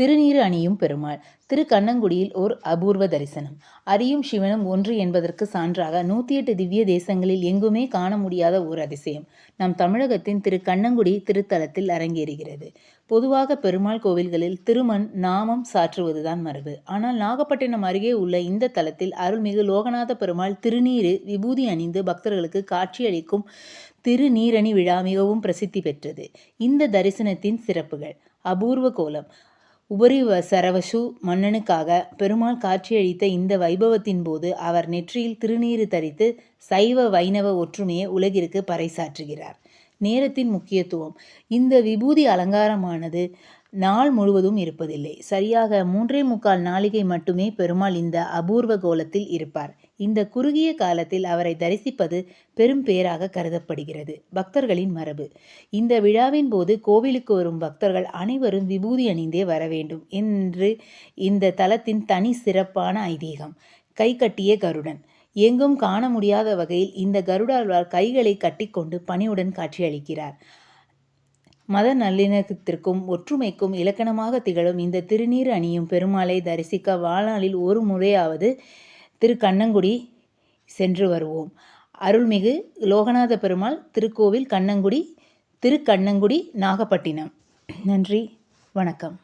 திருநீறு அணியும் பெருமாள். திரு கண்ணங்குடியில் ஓர் அபூர்வ தரிசனம். அரியும் சிவனும் ஒன்று என்பதற்கு சான்றாக நூற்றி எட்டு திவ்ய தேசங்களில் எங்குமே காண முடியாத ஓர் அதிசயம். நம் தமிழகத்தின் திரு கண்ணங்குடி திருத்தலத்தில் அரங்கேறுகிறது. பொதுவாக பெருமாள் கோவில்களில் திருமண் நாமம் சாற்றுவதுதான் மரபு. ஆனால் நாகப்பட்டினம் அருகே உள்ள இந்த தலத்தில் அருள்மிகு லோகநாத பெருமாள் திருநீரு விபூதி அணிந்து பக்தர்களுக்கு காட்சியளிக்கும் திருநீரணி விழா மிகவும் பிரசித்தி பெற்றது. இந்த தரிசனத்தின் சிறப்புகள். அபூர்வ கோலம். உபரி சரவசு மன்னனுக்காக பெருமாள் காட்சியளித்த இந்த வைபவத்தின் போது அவர் நெற்றியில் திருநீறு தரித்து சைவ வைணவ ஒற்றுமையை உலகிற்கு பறைசாற்றுகிறார். நேரத்தின் முக்கியத்துவம். இந்த விபூதி அலங்காரமானது நாள் முழுவதும் இருப்பதில்லை. சரியாக மூன்றே முக்கால் நாளிகை மட்டுமே பெருமாள் இந்த அபூர்வ கோலத்தில் இருப்பார். இந்த குறுகிய காலத்தில் அவரை தரிசிப்பது பெரும் பேராக கருதப்படுகிறது. பக்தர்களின் மரபு. இந்த விழாவின் போது கோவிலுக்கு வரும் பக்தர்கள் அனைவரும் விபூதி அணிந்தே வர வேண்டும் என்று இந்த தலத்தின் தனி சிறப்பான ஐதீகம். கை கட்டிய கருடன். எங்கும் காண முடியாத வகையில் இந்த கருடாழ்வார் கைகளை கட்டிக்கொண்டு பணியுடன் காட்சியளிக்கிறார். மத நல்லிணக்கத்திற்கும் ஒற்றுமைக்கும் இலக்கணமாக திகழும் இந்த திருநீர் அணியும் பெருமாளை தரிசிக்க வாழ்நாளில் ஒரு முறையாவது திரு கண்ணங்குடி சென்று வருவோம். அருள்மிகு லோகநாத பெருமாள் திருக்கோவில் கண்ணங்குடி திருக்கண்ணங்குடி நாகப்பட்டினம். நன்றி. வணக்கம்.